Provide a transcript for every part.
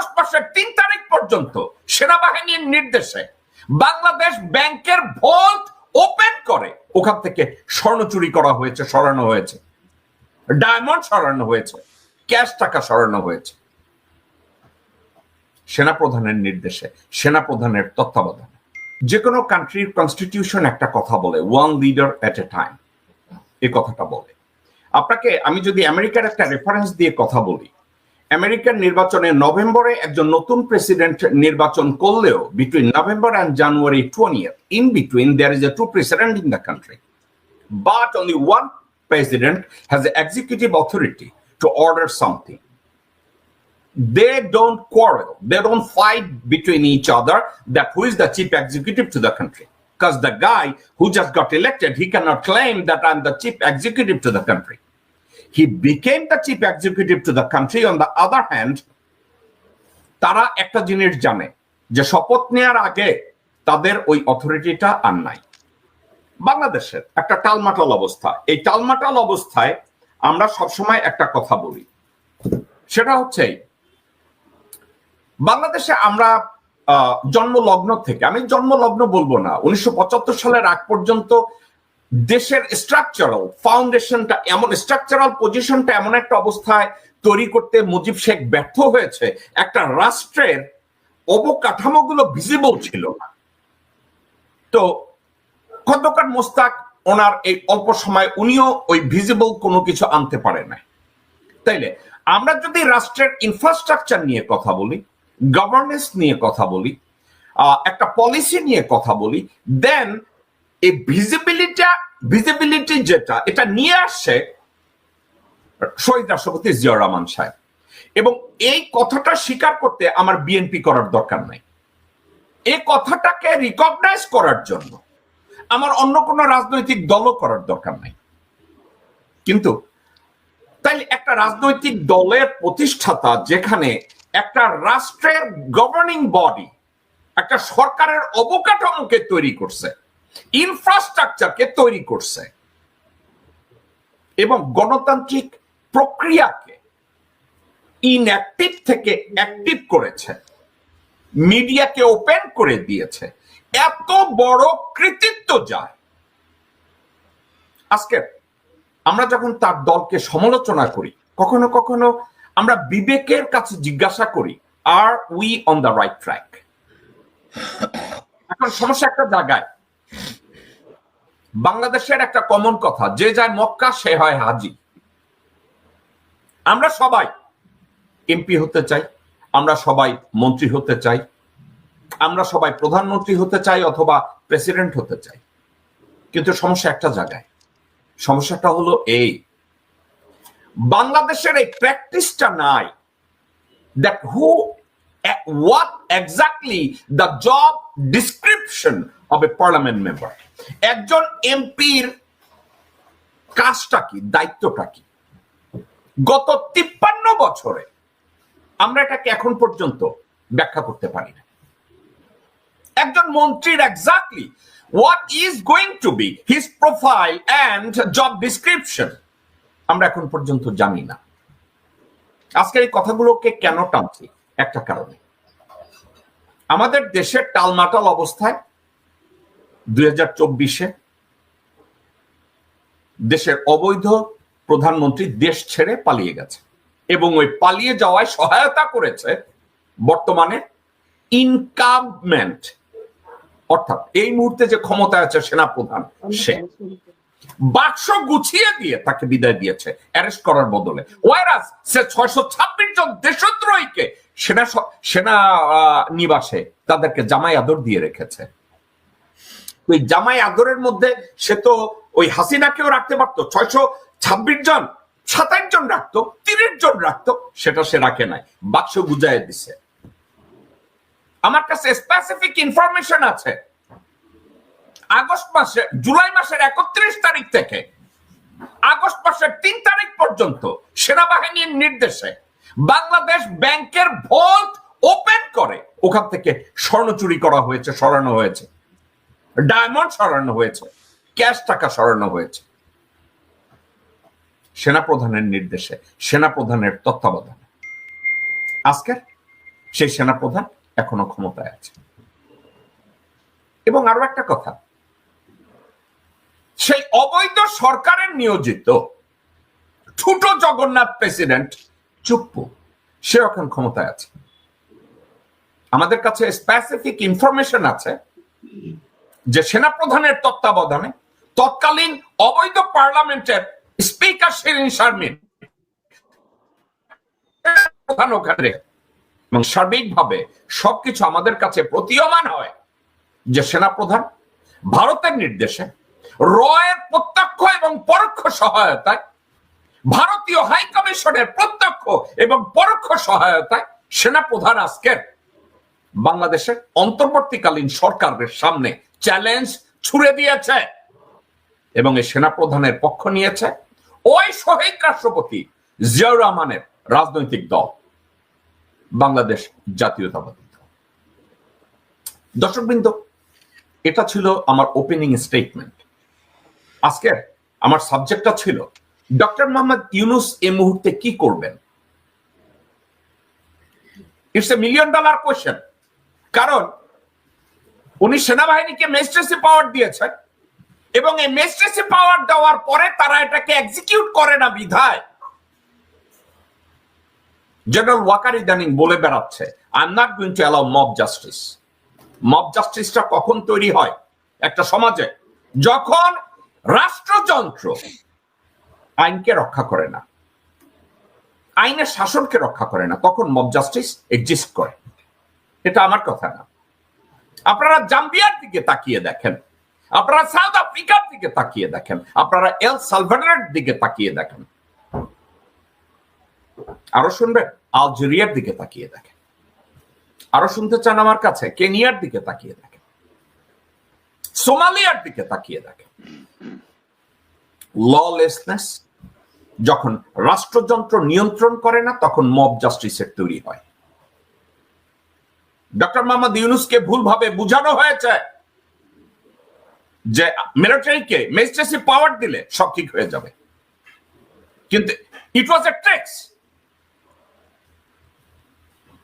August মাসের তিন তারিখ পর্যন্ত সেনাবাহিনীর নির্দেশে বাংলাদেশ ব্যাংকের ভোল্ট ওপেন করে। ওখান থেকে স্বর্ণ চুরি করা হয়েছে, সরানো হয়েছে। ডায়মন্ড সরানো হয়েছে, ক্যাশ টাকা সরানো হয়েছে। সেনাপ্রধানের নির্দেশে, সেনাপ্রধানের তত্ত্বাবধানে। যে কোনো কান্ট্রির কনস্টিটিউশন একটা কথা বলে one leader at a time এ কথাটা বলে। আপনাকে, আমি যদি আমেরিকার একটা রেফারেন্স দিয়ে কথা বলি আমেরিকার নির্বাচনে নভেম্বরে একজন নতুন প্রেসিডেন্ট নির্বাচন করলেও between November and January twentieth in between there is a two president in the country but only one president has the executive authority to order something. They don't quarrel, they don't fight between each other that who is the chief executive to the country. Because the guy who just got elected, he cannot claim that I'm the chief executive to the country. He became the chief executive to the country. On the other hand, তারা একটা জিনিস জানে যে শপথ নেওয়ার আগে তাদের ওই অথরিটিটা আর নাই। বাংলাদেশের একটা টালমাটাল অবস্থা। এই টালমাটাল অবস্থায় আমরা সবসময় একটা কথা বলি। সেটা হচ্ছে বাংলাদেশে আমরা জন্মলগ্ন থেকে আমি জন্মলগ্ন বলব না উনিশশো পঁচাত্তর সালের আগ পর্যন্ত দেশের স্ট্রাকচারাল ফাউন্ডেশনটা এমন স্ট্রাকচারাল পজিশনটা এমন একটা অবস্থায় তৈরি করতে মুজিব শেখ ব্যর্থ হয়েছে। একটা রাষ্ট্রের অবকাঠামোগুলো ভিজিবল ছিল না। তো খন্দকার মোস্তাক ওনার এই অল্প সময় উনিও ওই ভিজিবল কোনো কিছু আনতে পারে না তাইলে আমরা যদি রাষ্ট্রের ইনফ্রাস্ট্রাকচার নিয়ে কথা বলি গভর্নেন্স নিয়ে কথা বলি একটা পলিসি নিয়ে কথা বলি দেন এই ভিজিবিলিটা ভিজিবিলিটি যেটা, এটা নিয়ে আসছে শহীদ রাষ্ট্রপতি জিয়াউর রহমান সাহেব। এবং এই কথাটা স্বীকার করতে আমার বিএনপি করার দরকার নাই। এই কথাটাকে রিকগনাইজ করার জন্য আমার অন্য কোনো রাজনৈতিক দলও করার দরকার নাই। কিন্তু তাইলে একটা রাজনৈতিক দলের প্রতিষ্ঠাতা যেখানে একটা রাষ্ট্রের গভর্নিং বডি একটা সরকারের অবকাঠামোকে তৈরি করছে ইনফ্রাস্ট্রাকচারকে তৈরি করছে এবং গণতান্ত্রিক প্রক্রিয়াকে ইনঅ্যাক্টিভ থেকে অ্যাক্টিভ করেছে। মিডিয়াকে ওপেন করে দিয়েছে। এত বড় কৃতিত্ব যায়। আজকে আমরা যখন তার দলকে সমালোচনা করি, কখনো কখনো আমরা বিবেকের কাছে জিজ্ঞাসা করি are we on the right track এখন সমস্যা একটা জায়গায় বাংলাদেশের একটা কমন কথা, যে যায় মক্কা সে হয় হাজি। আমরা সবাই এমপি হতে চাই, আমরা সবাই মন্ত্রী হতে চাই, আমরা সবাই প্রধানমন্ত্রী হতে চাই অথবা প্রেসিডেন্ট হতে চাই। কিন্তু সমস্যা একটা জায়গায়, সমস্যাটা হলো এই, বাংলাদেশের এই প্র্যাকটিসটা নাই that who what exactly the job description of a parliament member একজন এমপির কাজটা কি, দায়িত্বটা কি? গত তিপ্পান্ন বছরে আমরা এটাকে এখন পর্যন্ত ব্যাখ্যা করতে পারি না। একজন মন্ত্রীর exactly what is going to be his profile and job description আমরা এখন পর্যন্ত জানি না। আজকের এই কথাগুলোকে কেন টানছি? একটা কারণে। আমাদের দেশের টালমাটাল অবস্থায় দুই দেশের অবৈধ প্রধানমন্ত্রী দেশ ছেড়ে পালিয়ে গেছে এবং ওই পালিয়ে যাওয়ায় সহায়তা করেছে বর্তমানে ইনকামমেন্ট অর্থাৎ এই মুহূর্তে যে ক্ষমতা আছে সেনাপ্রধান সে। বাক্স গুছিয়ে দিয়ে তাকে বিদায় দিয়েছে, অ্যারেস্ট করার বদলে। ওয়ারাস সে ছয়শো ছাব্বিশ জন দেশদ্রোহীকে সেনা সেনা নিবাসে তাদেরকে জামাই আদর দিয়ে রেখেছে। ওই জামাই আদরের মধ্যে সে তো ওই হাসিনাকেও রাখতে পারতো। ছয়শো ছাব্বিশ জন সাতাশ জন রাখতো, তিরিশ জন রাখতো, সেটা সে রাখে নাই। বাক্স বুঝাই দিছে। আমার কাছে স্পেসিফিক ইনফরমেশন আছে। আগস্ট মাসে, জুলাই মাসের একত্রিশ তারিখ থেকে, আগস্ট মাসের তিন তারিখ পর্যন্ত সেনাবাহিনীর নির্দেশে বাংলাদেশ ব্যাংকের ভোল্ট ওপেন করে। ওখান থেকে স্বর্ণ চুরি করা হয়েছে, সরানো হয়েছে। ডায়মন্ড সরানো হয়েছে, ক্যাশ টাকা সরানো হয়েছে। সেনাপ্রধানের নির্দেশে, সেনাপ্রধানের তত্ত্বাবধানে। আজকে সেই সেনাপ্রধান এখনও ক্ষমতায় আছে। এবং আরও একটা কথা, সেই অবৈধ সরকারের নিয়োজিত ছোট জগন্নাথ প্রেসিডেন্ট চুপ্পু সে এখন ক্ষমতায় আছে। আমাদের কাছে স্পেসিফিক ইনফরমেশন আছে যে সেনাপ্রধানের তত্ত্বাবধানে তৎকালীন অবৈধ পার্লামেন্টের স্পিকার শিরিন শারমিন প্রধান ওখানে এবং সার্বিকভাবে সবকিছু আমাদের কাছে প্রতীয়মান হয় যে সেনাপ্রধান ভারতের নির্দেশে রয়ের প্রত্যক্ষ এবং পরোক্ষ সহায়তায় ভারতীয় হাই কমিশনের প্রত্যক্ষ এবং পরোক্ষ সহায়তায় সেনাপ্রধান আজকের বাংলাদেশের অন্তর্বর্তীকালীন সরকারের সামনে চ্যালেঞ্জ ছুড়ে দিয়েছে এবং এই সেনাপ্রধানের পক্ষ নিয়েছে ওই শহীদ রাষ্ট্রপতি জিয়াউর রহমানের রাজনৈতিক দল, বাংলাদেশ জাতীয়তাবাদী দল। দর্শকবৃন্দ, এটা ছিল আমার ওপেনিং স্টেটমেন্ট আজকের আমার সাবজেক্টটা ছিল, ডক্টর মোহাম্মদ ইউনুস এই মুহূর্তে কি করবেন? It's a million dollar question কারণ উনি সেনাবাহিনীকে মেজিস্ট্রেসি পাওয়ার দিয়েছেন। এবং এই মেজিস্ট্রেসি পাওয়ার দেওয়ার পরে তারা এটাকে এক্সিকিউট করে না বিধায়। জেনারেল ওয়াকার ইদানিং বলে বেড়াচ্ছে I am not going to allow mob justice mob জাস্টিসটা কখন তৈরি হয়? একটা সমাজে, যখন রাষ্ট্রযন্ত্র আইনকে রক্ষা করে না, আইনের শাসনকে রক্ষা করে না, তখন মব জাস্টিস এক্সিস্ট করে। এটা আমার কথা না। আপনারা জাম্বিয়ার দিকে তাকিয়ে দেখেন। আপনারা সাউথ আফ্রিকার দিকে তাকিয়ে দেখেন। আপনারা এল সালভাডারের দিকে তাকিয়ে দেখেন। আরও শুনবেন? আলজেরিয়ার দিকে তাকিয়ে দেখেন। আরও শুনতে চান আমার কাছে? কেনিয়ার দিকে তাকিয়ে দেখেন। সোমালিয়ার দিকে তাকিয়ে দেখেন। ললেসনেস যখন রাষ্ট্রযন্ত্র নিয়ন্ত্রণ করে না, তখন মব জাস্টিসের তৈরি হয়। ডক্টর মোহাম্মদ ইউনুসকে ভুলভাবে বুঝানো হয়েছে যে মিলিটারিকে ম্যাজিস্ট্রেসি পাওয়ার দিলে সব ঠিক হয়ে যাবে কিন্তু ইট ওয়াজ এ ট্রিক্স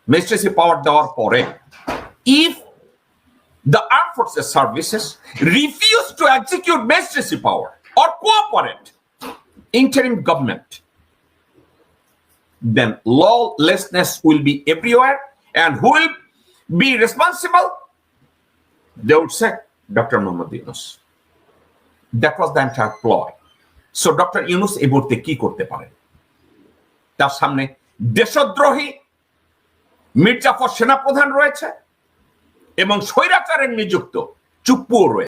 ম্যাজিস্ট্রেসি পাওয়ার দেওয়ার পরে if armed forces services refuse to execute magistracy power or cooperate interim government then lawlessness will be everywhere and who will be responsible they would say dr muhammad yunus that was the entire ploy so dr yunus এই মুহূর্তে কি করতে পারেন তার সামনে দেশদ্রোহী মির্জাফর সেনাপ্রধান রয়েছে এবং স্বৈরাচারের নিযুক্ত চুপ্পুও রয়েছে